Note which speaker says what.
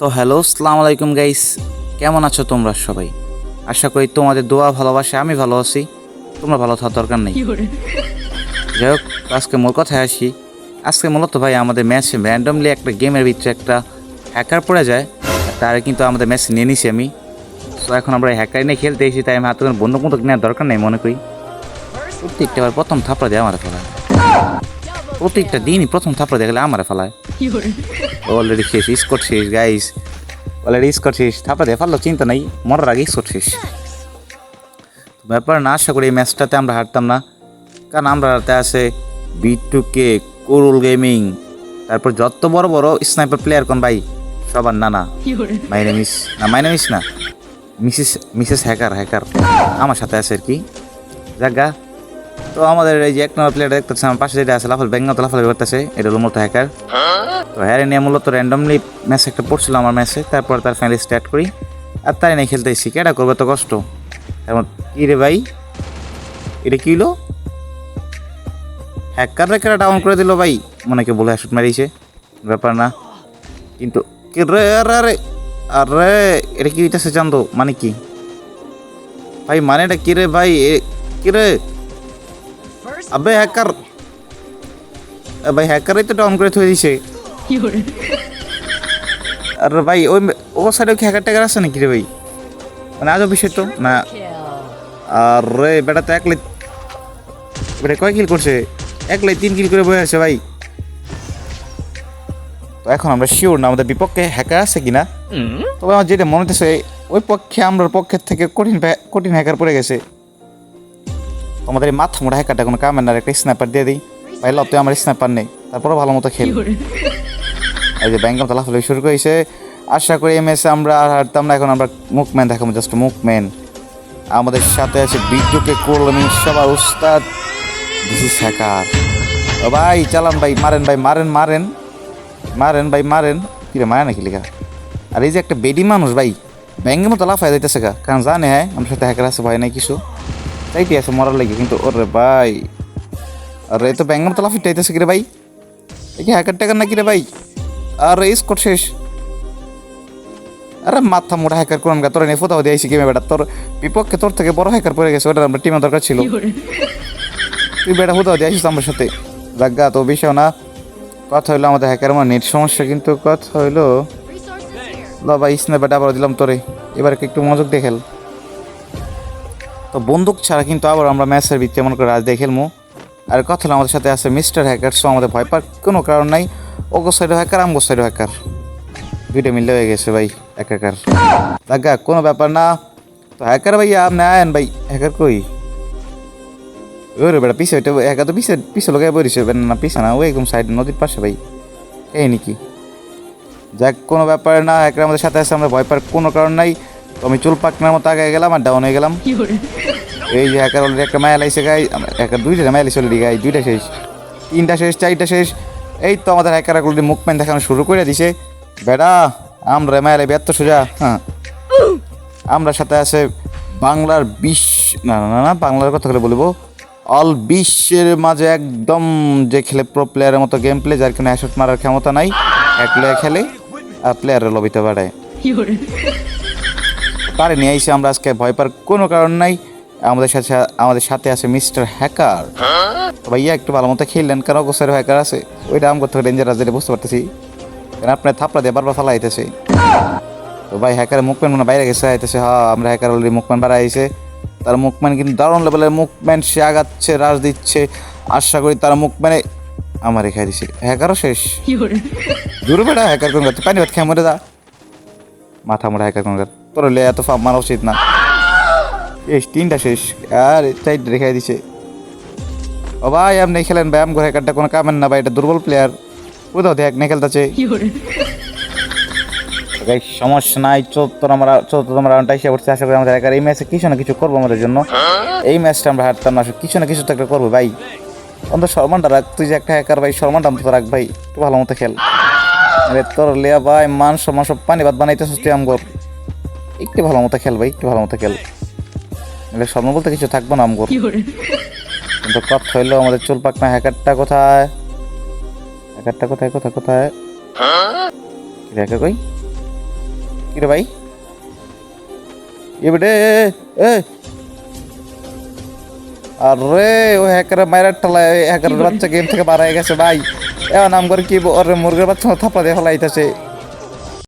Speaker 1: তো হ্যালো সালাম আলাইকুম গাইস। কেমন আছো তোমরা সবাই? আশা করি তোমাদের দোয়া ভালোবাসে আমি ভালো আছি। তোমরা ভালো থাকার দরকার নেই। যাই হোক আজকে মোর কথায় আসি। আজকে মূলত ভাই আমাদের ম্যাচে র্যান্ডমলি একটা গেমের ভিতরে একটা হ্যাকার পড়ে যায়। তারে কিন্তু আমাদের ম্যাচ নিয়ে নিছি আমি। তো এখন আমরা হ্যাকার নিয়ে খেলতে এসেছি তাই আমি হাতে কোনো বন্ধু বন্ধুক নেওয়ার দরকার নেই মনে করি। প্রত্যেকটা প্রথম থাপড়া দিয়ে আমার ফেলায় প্রত্যেকটা দিনই প্রথম থাপড়া দেখলে আমার ফেলায়। অলরেডি শেষ স্কোর শেষ গাইস অলরেডি স্কোর শেষ থাপড়া দিয়ে ফেলল চিন্তা নাই মরার আগে স্কোর শেষ। ব্যাপার না আশা করি এই ম্যাচটাতে আমরা হারতাম না। কারণ আমরা হাতে আছে বি টু কে কোরুল গেমিং তারপর যত বড় বড় স্নাইপার প্লেয়ার কোন ভাই সবার না নানা মাইনে মিস না মাইনে মিস না মিসেস মিসেস হ্যাকার হ্যাকার আমার সাথে আছে আর কি। জাগা তো আমাদের এই যে এক নম্বর প্লেয়ার দেখতেছে আমার পাশে যেটা আছে, লাফাল ব্যাঙ্গা তো করতেছে, এটা হলো মূলত হ্যাকার তো হ্যারে নিয়ে মূলত র্যান্ডমলি ম্যাচ একটা পড়ছিল আমার ম্যাচে তারপর তার ফাইনালি স্টার্ট করি। আর তাই খেলতে এসেছি কেটা করবে তো কষ্ট? এখন কী রে ভাই, এটা কি হলো? হ্যাকার রেকার ডাউন করে দিল ভাই? মনে কে বলে শুট মারিয়েছে, ব্যাপার না। কিন্তু রে আরে আরে এটা কি হইতেছে জানতো? মানে কি? ভাই মানে এটা কি রে ভাই? কি রে আবে হ্যাকার ভাই হ্যাকারই তো ডাউন করে থয়ে দিছে। আর ভাই ওই ও সাইডে কি হ্যাকার ট্যাকার আছে নাকি রে ভাই? মানে আজও বিষয় তো না। আর বেটা তো একলাই বেটা কয় কিল করছে? একলাই তিন কিল করে বয়ে আছে ভাই। তো এখন আমরা শিওর না আমাদের বিপক্ষে হ্যাকার আছে কিনা? তবে আমার যেটা মনে হচ্ছে ওই পক্ষে আমরার পক্ষের থেকে কঠিন কঠিন হ্যাকার পড়ে গেছে। তো আমাদের এই মাথা মোটা হ্যাকারটা কোনো কামের না একটা স্ন্যাপার দিয়ে দিই। ভাই লতে আমার স্ন্যাপার নেই তারপরে ভালো মতো খেল। এই যে ব্যাংকাম তালা ফেলে শুরু করেছে। আশা করি এম এস আমরা আর হারতাম না এখন আমরা মুভমেন্ট দেখাবো জাস্ট মুভমেন্ট আমাদের সাথে আছে বিদ্যুকে করলাম সবার উস্তাদ। দিস হ্যাকার ও ভাই চালান ভাই মারেন ভাই মারেন মারেন। মারেন ভাই মারেন। কিরে মারে নাকি লেখা আর এই যে একটা বেডি মানুষ ভাই ব্যাঙ্গের মতো লাফাই যাইতেছে গা। কারণ জানে হ্যাঁ আমার সাথে হ্যাকার আছে ভয় নাই কিছু। তাইটি আছে মরার লাগে কিন্তু ওরে ভাই আরে তো ব্যাঙ্গের মতো লাফিট যাইতেছে কিরে ভাই এই কি হ্যাকার ট্যাকার নাকি রে ভাই আর এই স্কোর শেষ আরে মাথা মোটা হ্যাকার কোন গা তোর নিয়ে ফোটাও দিয়েছি গেমে বেটা তোর বিপক্ষে তোর থেকে বড় হ্যাকার পড়ে গেছে ওটা আমার টিমের দরকার ছিল তুই বেটা ফোটাও দিয়েছিস আমার সাথে জাগা তো বিষয় না কথা হইল আমাদের হ্যাকার আমার নেট সমস্যা কিন্তু কথা হইল বাবা স্ন্যাপারটা আবার দিলাম তোরে এবার একটু মনোযোগ দিয়ে খেল তো বন্দুক ছাড়া কিন্তু আবার আমরা ম্যাচের ভিত্তি মনে করে রাজ দিয়ে খেলব আর কথা হলো আমাদের সাথে আছে মিস্টার হ্যাকার, সো আমাদের ভয় পাওয়ার কোনো কারণ নাই। ওগো সাইডও হ্যাকার আমগো সাইডও হ্যাকার দুইটা মিলে হয়ে গেছে ভাই একাকার দেখা কোনো ব্যাপার না। তো হ্যাকার ভাই আপনি আয়েন ভাই হ্যাকার কই? ওরে বেটা, পিছে হ্যাকার তো পিছে পিছে লোক বলিস না, পিছে না, ওই একদম সাইড নদীর পাশে ভাই। এই নাকি? যাক, কোনো ব্যাপার না হ্যাকার আমাদের সাথে আছে, আমরা ভয় পাওয়ার কোনো কারণ নাই। আমি চুল পাকনার মতো আগে গেলাম আর ডাউন হয়ে গেলাম। এই যে হ্যাকার অলরেডি একটা মায়া লাইছে গাই হ্যাকার দুইটা মায়া লাইছে অলরেডি গাই দুইটা শেষ তিনটা শেষ চারটা শেষ। এই তো আমাদের হ্যাকার অলরেডি মুভমেন্ট দেখানো শুরু করে দিছে। বেটা আমরা মায়া লাইবে এত সোজা হ্যাঁ। আমরা সাথে আছে বাংলার বিশ্ব না না না বাংলার কথা করে বলব। অল বিশ্বের মাঝে একদম যে খেলে প্রো প্লেয়ারের মতো গেম প্লে যার কোনো অ্যাশট মারার ক্ষমতা নাই এক প্লেয়ার খেলে আর প্লেয়ারের লবিতে বাড়ায়। পারে নিয়ে এসে আমরা আজকে ভয় পাওয়ার কোনো কারণ নাই। আমাদের সাথে আমাদের সাথে আছে মিস্টার হ্যাকার। তো ভাইয়া একটু ভালো মতো খেললেন কেন? গোসের হ্যাকার আছে। ওইটা আমার থেকে ডেঞ্জারাস যেটা বুঝতে পারতেছি। কারণ আপনার থাপড়া দিয়ে বারবার ফালা আইতেছে তো ভাই হ্যাকারের মুভমেন্ট মনে বাইরে গেছে আইতেছে হ্যাঁ আমরা হ্যাকার অলরেডি মুভমেন্ট বাইরে আইছে তার মুভমেন্ট কিন্তু দারুণ লেভেলের মুভমেন্ট সে আগাচ্ছে রাজ দিচ্ছে। আশা করি তার মুভমেন্টে আমার রেখা দিছে। হ্যাকারও শেষ। জোরে বেড়া হ্যাকার কোন পানি ভাত খেয়ে মরে দা মাথা মোড়া হ্যাকার কোন তোর লে এত ফাপ মারা উচিত না। শেষ তিনটা শেষ। আর চাই রেখে দিছে। ও ভাই আপনি খেলেন ভাই আম ঘরে হ্যাকারটা কোনো কামেন না ভাই এটা দুর্বল প্লেয়ার কোথাও দেখ না খেলতেছে। সমস্যা নাই চতুর্থ আমরা চতুর্থ আমরা রাউন্ডটা এসে পড়ছি। আশা করি আমাদের একার এই ম্যাচে কিছু না কিছু করব আমাদের জন্য। এই ম্যাচটা আমরা হারতাম না কিছু না কিছু তো একটা করব ভাই। অন্তত সম্মানটা রাখ তুই যে একটা হ্যাকার ভাই সম্মানটা অন্তত রাখ ভাই একটু ভালো মতো খেল। আরে তোর লিয়া ভাই মান সম্মান সব পানি ভাত বানাইতে তুই আমগর একটু ভালো মতো খেল ভাই একটু ভালো মতো খেল। নাহলে স্বর্ণ বলতে কিছু থাকব না আমগর কিন্তু কথা হইল আমাদের চুল পাকনা হ্যাকারটা কোথায়? হ্যাকারটা কোথায় কোথায় কোথায়? হ্যাকার কই? কিরে ভাই? এবারে এ আরে ও হ্যাকার মায়ের ঠালায় হ্যাকারের বাচ্চা গেম থেকে বার হয়ে গেছে ভাই। এ নাম করে কি ওর মুরগের বাচ্চা থাপা দিয়ে ফেলাইতেছে।